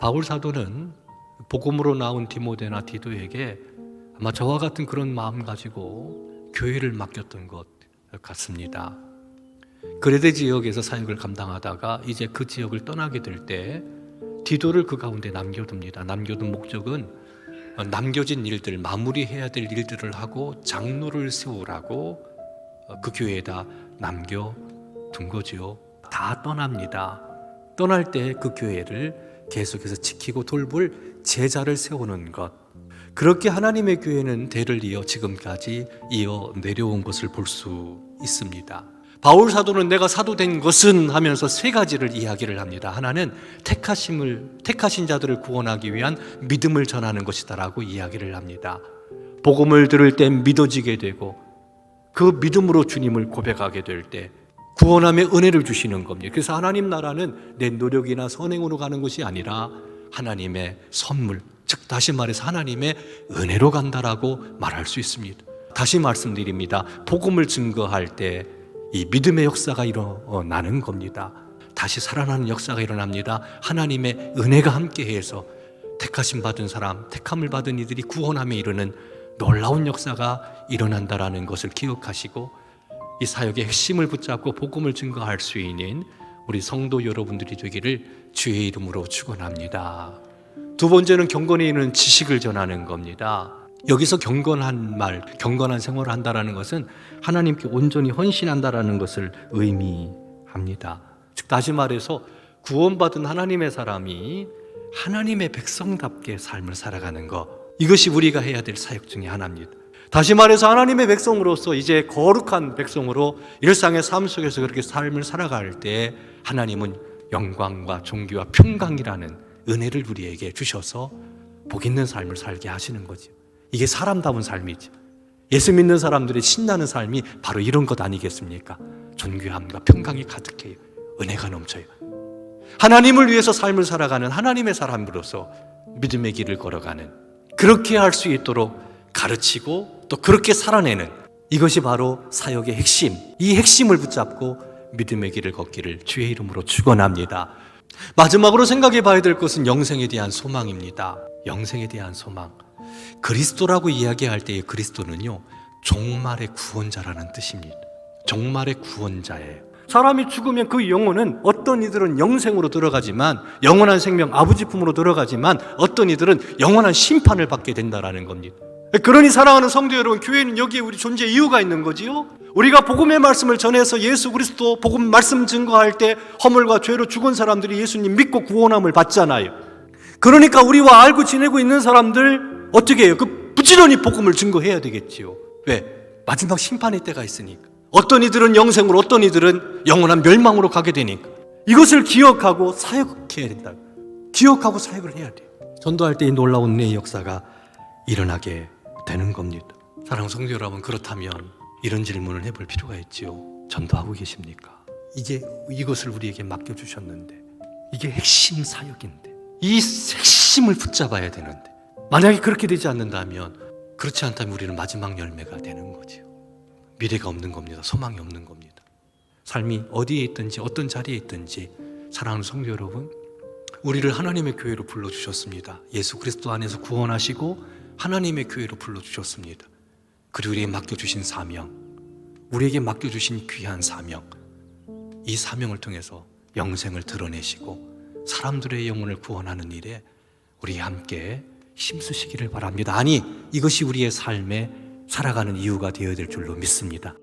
바울 사도는 복음으로 나온 디모데나 디도에게 아마 저와 같은 그런 마음 가지고 교회를 맡겼던 것 같습니다. 그레데 지역에서 사역을 감당하다가 이제 그 지역을 떠나게 될 때 디도를 그 가운데 남겨둡니다. 남겨둔 목적은 남겨진 일들, 마무리해야 될 일들을 하고 장로를 세우라고 그 교회에다 남겨둔 거지요. 다 떠납니다. 떠날 때 그 교회를 계속해서 지키고 돌볼 제자를 세우는 것. 그렇게 하나님의 교회는 대를 이어 지금까지 이어 내려온 것을 볼 수 있습니다. 바울 사도는 내가 사도 된 것은 하면서 세 가지를 이야기를 합니다. 하나는 택하심을 택하신 자들을 구원하기 위한 믿음을 전하는 것이다라고 이야기를 합니다. 복음을 들을 때 믿어지게 되고 그 믿음으로 주님을 고백하게 될 때 구원함의 은혜를 주시는 겁니다. 그래서 하나님 나라는 내 노력이나 선행으로 가는 것이 아니라 하나님의 선물, 즉 다시 말해서 하나님의 은혜로 간다라고 말할 수 있습니다. 다시 말씀드립니다. 복음을 증거할 때 이 믿음의 역사가 일어나는 겁니다. 다시 살아나는 역사가 일어납니다. 하나님의 은혜가 함께해서 택하심 받은 사람, 택함을 받은 이들이 구원함에 이르는 놀라운 역사가 일어난다라는 것을 기억하시고 이 사역의 핵심을 붙잡고 복음을 증거할 수 있는 우리 성도 여러분들이 되기를 주의 이름으로 축원합니다. 두 번째는 경건에 있는 지식을 전하는 겁니다. 여기서 경건한 말, 경건한 생활을 한다라는 것은 하나님께 온전히 헌신한다라는 것을 의미합니다. 즉 다시 말해서 구원받은 하나님의 사람이 하나님의 백성답게 삶을 살아가는 것 이것이 우리가 해야 될 사역 중의 하나입니다. 다시 말해서 하나님의 백성으로서 이제 거룩한 백성으로 일상의 삶 속에서 그렇게 삶을 살아갈 때 하나님은 영광과 존귀와 평강이라는 은혜를 우리에게 주셔서 복 있는 삶을 살게 하시는 거죠. 이게 사람다운 삶이죠. 예수 믿는 사람들의 신나는 삶이 바로 이런 것 아니겠습니까? 존귀함과 평강이 가득해요. 은혜가 넘쳐요. 하나님을 위해서 삶을 살아가는 하나님의 사람으로서 믿음의 길을 걸어가는 그렇게 할 수 있도록 가르치고 또 그렇게 살아내는 이것이 바로 사역의 핵심. 이 핵심을 붙잡고 믿음의 길을 걷기를 주의 이름으로 축원합니다. 마지막으로 생각해 봐야 될 것은 영생에 대한 소망입니다. 영생에 대한 소망. 그리스도라고 이야기할 때의 그리스도는요, 종말의 구원자라는 뜻입니다. 종말의 구원자예요. 사람이 죽으면 그 영혼은 어떤 이들은 영생으로 들어가지만 영원한 생명 아버지 품으로 들어가지만 어떤 이들은 영원한 심판을 받게 된다라는 겁니다. 그러니 사랑하는 성도 여러분, 교회는 여기에 우리 존재 이유가 있는 거지요. 우리가 복음의 말씀을 전해서 예수 그리스도 복음 말씀 증거할 때 허물과 죄로 죽은 사람들이 예수님 믿고 구원함을 받잖아요. 그러니까 우리와 알고 지내고 있는 사람들 어떻게 해요? 그 부지런히 복음을 증거해야 되겠지요. 왜? 마지막 심판의 때가 있으니까. 어떤 이들은 영생으로, 어떤 이들은 영원한 멸망으로 가게 되니까. 이것을 기억하고 사역해야 된다. 기억하고 사역을 해야 돼요. 전도할 때 이 놀라운 은혜의 역사가 일어나게 되는 겁니다. 사랑 성도 여러분, 그렇다면 이런 질문을 해볼 필요가 있지요. 전도하고 계십니까? 이제 이것을 우리에게 맡겨주셨는데, 이게 핵심 사역인데, 이 핵심을 붙잡아야 되는데, 만약에 그렇게 되지 않는다면, 그렇지 않다면 우리는 마지막 열매가 되는 거지요. 미래가 없는 겁니다. 소망이 없는 겁니다. 삶이 어디에 있든지 어떤 자리에 있든지 사랑하는 성도 여러분, 우리를 하나님의 교회로 불러 주셨습니다. 예수 그리스도 안에서 구원하시고 하나님의 교회로 불러 주셨습니다. 그리고 우리에게 맡겨 주신 사명, 우리에게 맡겨 주신 귀한 사명. 이 사명을 통해서 영생을 드러내시고 사람들의 영혼을 구원하는 일에 우리 함께 힘쓰시기를 바랍니다. 아니, 이것이 우리의 삶에 살아가는 이유가 되어야 될 줄로 믿습니다.